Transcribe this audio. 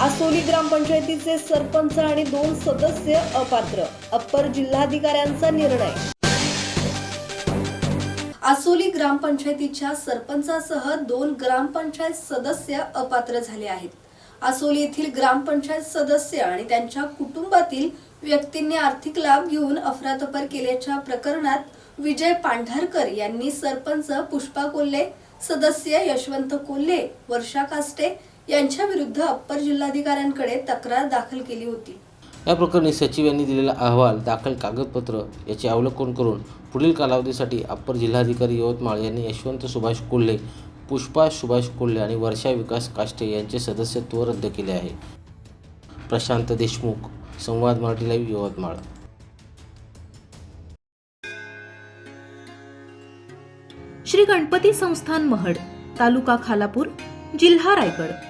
आसोली ग्रामपंचायतीचे सरपंच आणि दोन सदस्य अपात्र. अप्पर जिल्हाधिकाऱ्यांचा निर्णय. आसोली ग्रामपंचायतीच्या सरपंचासह दोन ग्रामपंचायत सदस्य अपात्र झाले आहेत. आसोली येथील ग्रामपंचायत सदस्य आणि त्यांच्या कुटुंबातील व्यक्तींनी आर्थिक लाभ घेऊन अफरातफर केल्याच्या प्रकरणात विजय पांढरकर यांनी सरपंच पुष्पा कोल्हे सदस्य यशवंत कोल्हे वर्षा कास्टे यांच्या विरुद्ध अप्पर जिल्हाधिकाऱ्यांकडे तक्रार दाखल केली होती. या प्रकरणी सचिव यांनी दिलेला अहवाल दाखल कागदपत्र याचे अवलोकन करून पुढील कालावधीसाठी अप्पर जिल्हाधिकारी यवतमाळ यांनी यशवंत सुभाष कोल्हे पुष्पा सुभाष कोल्हे आणि वर्षा विकास काष्टे यांचे सदस्यत्व रद्द केले आहे. प्रशांत देशमुख संवाद मराठी लाईव्ह यवतमाळ. श्री गणपती संस्थान महड तालुका खालापूर जिल्हा रायगड.